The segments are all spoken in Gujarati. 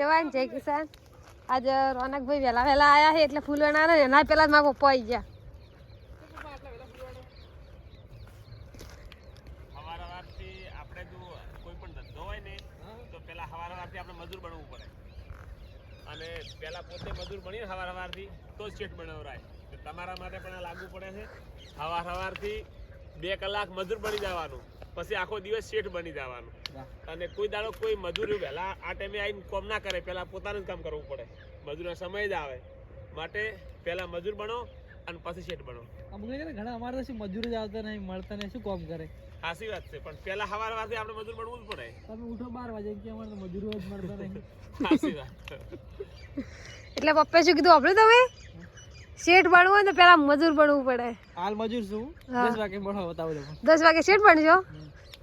જવાન જય કિસાન. આજે રોનકભાઈ વહેલા વહેલા આયા છે એટલે ફૂલ વેણા એના પહેલા જ મારા પપ્પા આવી ગયા. આપણે જો કોઈ પણ ધંધો હોય ને, તો પેલા હવારવારથી આપણે મજૂર બનવું પડે. અને પહેલા પોતે મજૂર બનીને હવાર હવારથી તો જ શેઠ તમારા માટે પણ લાગુ પડે છે. સવાર સવારથી બે કલાક મજૂર બની જવાનું. પછી આખો દિવસ શેઠ બની જવાનું. અને કોઈ દાડો કોઈ મજૂરી પહેલા આ ટાઈમે આવીને કોમ ના કરે પહેલા પોતાનું જ કામ કરવું પડે. મજૂરનો સમય જ આવે. માટે પહેલા મજૂર બનો અને પછી શેઠ બનો. અમુક ઘણા અમારે તો શું મજૂર જ આવતા નહીં મળતા નહીં શું કામ કરે? સાચી વાત છે પણ પેલા સવાર વાસે આપણે મજૂર બનવું જ પડે. તમે ઉઠો બાર વાગે કે અમારે મજૂર મજૂરો જ મળતા નહીં. સાચી વાત એટલે પપ્પાએ શું કીધું આપણે તમે? શેઠ બનવું હોય ને પેલા મજૂર બનવું પડે. હાલ મજૂર છું. હા. દસ વાગે બનો બતાવો તમે દસ વાગે શેઠ બનજો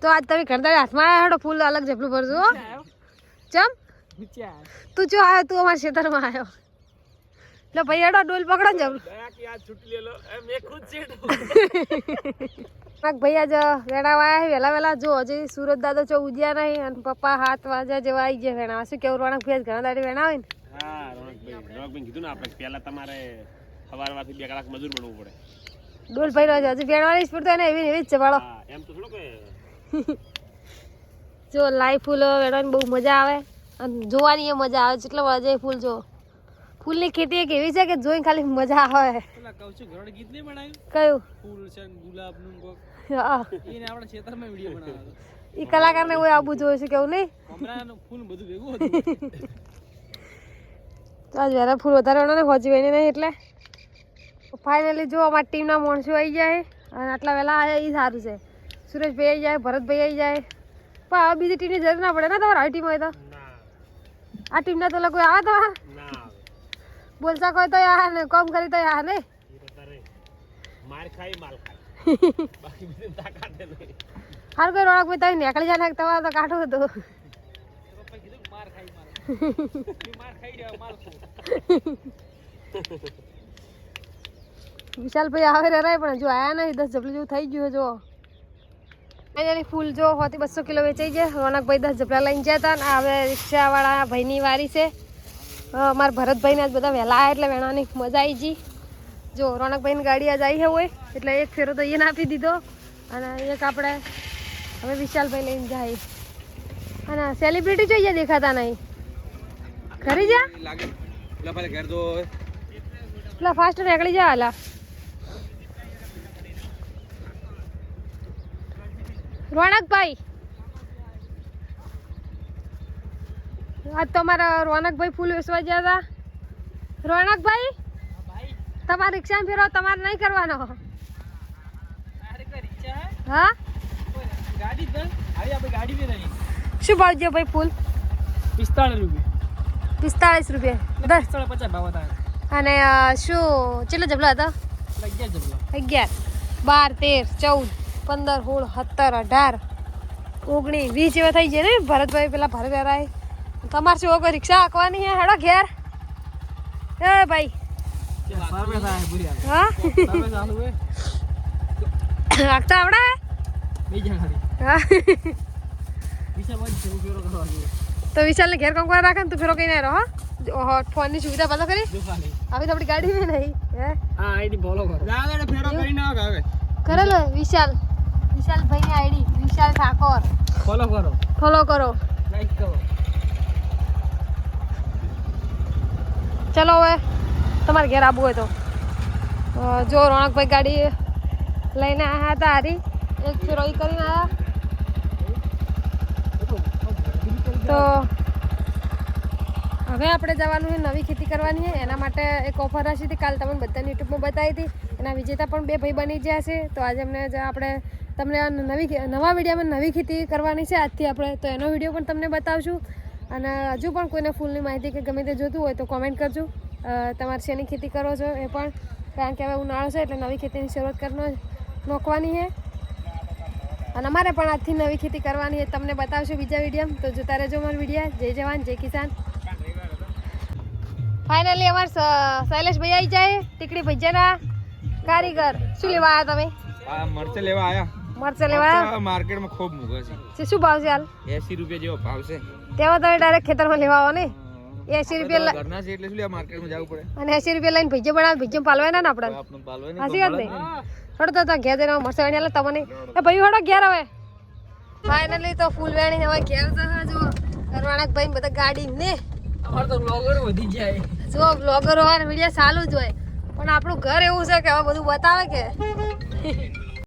તો આજ તમે ઘરદાર હાથમાં આવ્યા હેડો ફૂલ અલગ જપલું ભરજો. ચમ? તું જો આવ્યો તું અમારા ખેતરમાં આવ્યો લો ભાઈ હેડો ડોલ પકડો ને જપલું ભાઈ આજ વેણાવા આવ્યા છે વહેલા વહેલા જો હજી સુરત દાદો ચો ઉજ્યા નહીં અને પપ્પા હાથ વાંજા જેવા આવી ગયા વેણાવા. શું કેવું રોણક ભાઈ ઘણા દાડી વેણાવે ને? હા રોનકભાઈ રોનકભાઈ કીધું ને આપણે પહેલા તમારે સવારમાંથી બે કલાક મજૂર બનવું પડે. ડોલ ભાઈ રહ્યો હજી વેણવાની સ્પીડ તો એને એવી ને એવી જ છે ભાડો એમ તો થોડું કે જો લાઈ ફૂલ વેણવાની બહુ મજા આવે. અને જોવાની એ મજા આવે જેટલો વાજે ફૂલ જો. ફૂલની ખેતી એક એવી છે કે જોઈને ખાલી મજા આવે. કહું છું ઘરડ ગીત નહીં બનાવ્યું કયું? ફૂલ છે ગુલાબનું કોક. એને આપણે ખેતરમાં વીડિયો બનાવ્યો એ કલાકારને કોઈ આબુ જોયું છે કેવું નહીં? કમરાનું ફૂલ બધું ભેગું હતું. તો આજ વેરા ફૂલ વધારે વણો ને હોજી વહીને નહીં એટલે. ફાઇનલી જો અમારી ટીમના માણસો આવી જાય અને આટલા વહેલા આવ્યા એ સારું છે. સુરેશભાઈ આવી જાય ભરતભાઈ આવી જાય. પણ હવે બીજી ટીમની જરૂર ના પડે ને તમારે આવી ટીમ હોય તો? આ ટીમના તો લોકો આવે તમારા? બોલતા કોઈ તો આ ને કોમ કરી તો આ ને. માર ખાઈ માલ ખાય. બાકી બીજી તાકાત નહીં હાર કોઈ રોડક ભાઈ તમે નીકળી જાય ને તમારે તો કાઢું હતું. માર ખાઈ માર ખાઈ. વિશાલભાઈ આવે રે પણ જો આયા નહીં. દસ જબલું જેવું થઈ ગયું છે જો એની ફૂલ જો હોતી બસો કિલો વેચાઈ જાય રોનકભાઈ દસ જબલા લઈને જતા ને હવે રિક્ષાવાળા ભાઈની વારી છે. અમારા ભરતભાઈને આજ બધા વહેલા આવ્યા એટલે વેણાની મજા આવી ગઈ. જો રોનકભાઈની ગાડી આજ આવી હોય એટલે એક ફેરો તો એને આપી દીધો. અને એક આપણે હવે વિશાલભાઈ લઈને જાય. અને સેલિબ્રિટી જોઈએ દેખાતા નહીં. ખરી જા. તો એટલા ફાસ્ટ નીકળી જા હાલા રોનકભાઈ. આજ તો અમારા રોનકભાઈ ફૂલ વેચવા ગયા હતા રોનકભાઈ તમારે રિક્ષામાં ફેરવો તમારે નહીં કરવાનો. રિક્ષા હે? શું ભાવ છે ભાઈ ફૂલ? પિસ્તાળીસ રૂપિયા. પિસ્તાળીસ રૂપિયા દસ. પચાસ ભાવ હતા અને શું કેટલા જબલા હતા? અગિયાર જબલા અગિયાર. બાર તેર ચૌદ. પંદર સોળ સત્તર અઢાર ઓગણીસ વીસ જેવા થઈ જાય ને. ભરતભાઈ પેલા ભરત વેરાય તમારે શું કોઈ રિક્ષા હાંકવાની હે હેડો ઘેર. એ ભાઈ. હા? હે હાંકતા આવડે તો વિશાલ વિશાલને ઘેર કંકવા રાખે ને તું ફેરો કઈ ના રહો હા? ફોનની સુવિધા પાછો કરી? આવી તો આપણી ગાડી બી નહીં હે? હા આઈડી કરો. ફેરો આવ કરેલો વિશાલ. વિશાલ ભાઈની આઈડી વિશાલ ઠાકોર. ફોલો કરો. ફોલો કરો. લાઈક કરો. ચલો હવે તમારે ઘેર આવવું હોય તો. જો રોણકભાઈ ગાડી લઈને આવ્યા હતા હારી. એક ફેરો કરીને આવ્યા તો હવે આપણે જવાનું છે નવી ખેતી કરવાની છે. એના માટે એક ઓફર હશે હતી કાલ તમને બધાને યુટ્યુબમાં બતાવી હતી. એના વિજેતા પણ બે ભાઈ બની ગયા છે. તો આજે અમને આપણે તમને આ નવી નવા વિડીયામાં નવી ખેતી કરવાની છે. આજથી આપણે તો એનો વીડિયો પણ તમને બતાવશું. અને હજુ પણ કોઈને ફૂલની માહિતી કે ગમે તે જોતું હોય તો કોમેન્ટ કરજો. તમારે શેની ખેતી કરો છો એ પણ. કારણ કે હવે ઉનાળો છે એટલે નવી ખેતીની શરૂઆત કરનો નોખવાની છે. અને અમારે પણ આજથી નવી ખેતી કરવાની છે. તમને બતાવશું બીજા વીડિયો. તો જોતા રહેજો અમારો વિડીયા. જય જવાન, જય કિસાન. ફાઇનલી અમાર શૈલેષ ભાઈ આવી જાય. ટીકડી ભજીયાના કારીગર. શું લેવા આવ્યા તમે? મરચા લેવા આયા. મરચાં લેવા માર્કેટમાં ખૂબ મૂકે છે. છે શું ભાવ છે હાલ? એસી રૂપિયા જેવો ભાવ છે. તેમાં તમે ડાયરેક્ટ ખેતરમાં લેવા આવો ને. એસી રૂપિયા લ- ઘરના છે એટલે શું લે માર્કેટમાં જવું પડે. અને એસી રૂપિયા લઈને ભીજે બનાવે ભીજે પાલવાના ને આપણે? પાલવાય હાસી વાત નહીં હડો તો ઘેર જઈને મરચા વેણી તમને. એ ભાઈ હડો ઘેર હવે. ફાઇનલી તો ફૂલ વેણી હવે ઘેર હા જો કરવાના ભાઈ બધા ગાડી ને. અમાર તો બ્લોગર વધી જાય. જો બ્લોગરો હોય ને ચાલુ જ હોય. પણ આપણું ઘર એવું છે કે હવે બધું બતાવે કે?